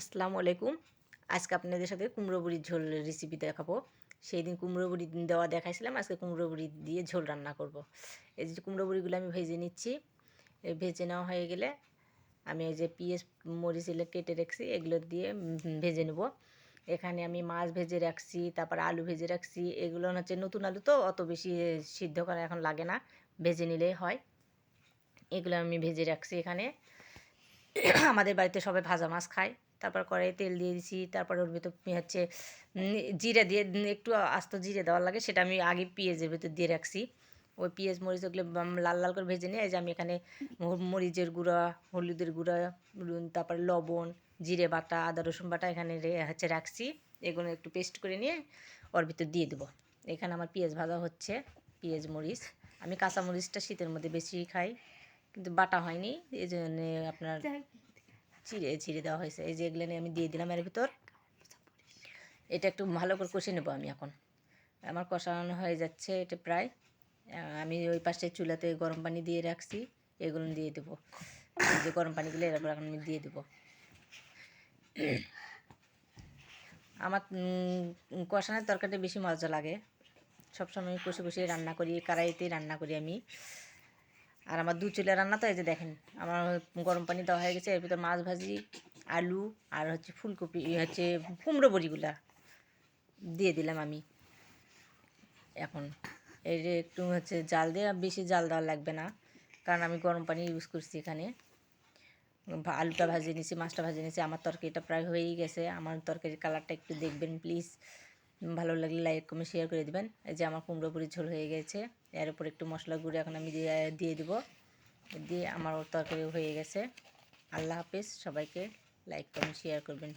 আসসালামু আলাইকুম। আজকে আপনাদের সাথে কুমড়ো বুড়ির ঝোল রেসিপি দেখাবো। সেই দিন কুমড়ো বুড়ি দেওয়া দেখাইছিলাম, আজকে কুমড়ো বুড়ি দিয়ে ঝোল রান্না করব। এই যে কুমড়ো বুড়িগুলো আমি ভেজে নিচ্ছি। ভেজে নেওয়া হয়ে গেলে আমি ওই যে পিঁয়াজ, মরিচ এগুলো কেটে রাখছি, এগুলো দিয়ে ভেজে নেব। এখানে আমি মাছ ভেজে রাখছি, তারপর আলু ভেজে রাখছি। এগুলো হচ্ছে নতুন আলু তো, অত বেশি সিদ্ধ করা এখন লাগে না, ভেজে নিলেই হয়। এগুলো আমি ভেজে রাখছি এখানে। আমাদের বাড়িতে সবাই ভাজা মাছ খায়। তারপর কড়াইয়ে তেল দিয়ে দিছি, তারপর ওর ভিতর হচ্ছে জিরে দিয়ে একটু আস্ত জিরে দেওয়ার লাগে, সেটা আমি আগে পেঁয়াজের ভিতর দিয়ে রাখছি। ওই পেঁয়াজ, মরিচ ওগুলো লাল লাল করে ভেজে নিয়ে যে আমি এখানে মরিচের গুঁড়া, হলুদের গুঁড়া তারপর লবণ, জিরে বাটা, আদা, রসুন বাটা এখানে হচ্ছে রাখছি। এগুলো একটু পেস্ট করে নিয়ে ওর ভিতর দিয়ে দেবো। এখানে আমার পেঁয়াজ ভাজা হচ্ছে, পেঁয়াজ, মরিচ। আমি কাঁচা মরিচটা শীতের মধ্যে বেশি খাই। কিন্তু বাটা হয়নি এই জন্য আপনার চিড়ে চিড়ে দেওয়া হয়েছে। এই যে এগুলো নিয়ে আমি দিয়ে দিলাম এর ভিতর। এটা একটু ভালো করে কষে নেব আমি এখন। আমার কষানো হয়ে যাচ্ছে এটা প্রায়। আমি ওই পাশে চুলাতে গরম পানি দিয়ে রাখছি এগুলো দিয়ে দেবো। এই যে গরম পানিগুলো এখন আমি দিয়ে দেবো। আমার কষানোর তরকারিটা বেশি মজা লাগে। সবসময় কষে কষে রান্না করি কড়াইতেই রান্না করি আমি। আর আমার দু চুলা রান্না তো এই যে দেখেন, আমার গরম পানি দেওয়া হয়ে গেছে, এর ভিতর মাছ ভাজি, আলু আর হচ্ছে ফুলকপি হচ্ছে কুমড়ো বড়িগুলা দিয়ে দিলাম আমি। এখন এই যে একটু হচ্ছে জাল দিয়ে বেশি জাল দেওয়া লাগবে না, কারণ আমি গরম পানি ইউজ করছি এখানে। আলুটা ভাজিয়ে নিয়েছি মাছটা ভাজিয়ে নিয়েছি আমার তরকারিটা প্রায় হয়েই গেছে। আমার তরকারির কালারটা একটু দেখবেন প্লিজ ভালো লাগলে লাইক কমেন্ট শেয়ার করে দেবেন। এই যে আমার কুমড়ো পুরি ঝোল হয়ে গেছে। এর উপর একটু মশলা গুঁড়ো এখন আমি দিয়ে দিয়ে দিব। দিয়ে আমার তরকারি হয়ে গেছে। আল্লাহ হাফিজ। সবাইকে লাইক কমেন্ট শেয়ার করবেন।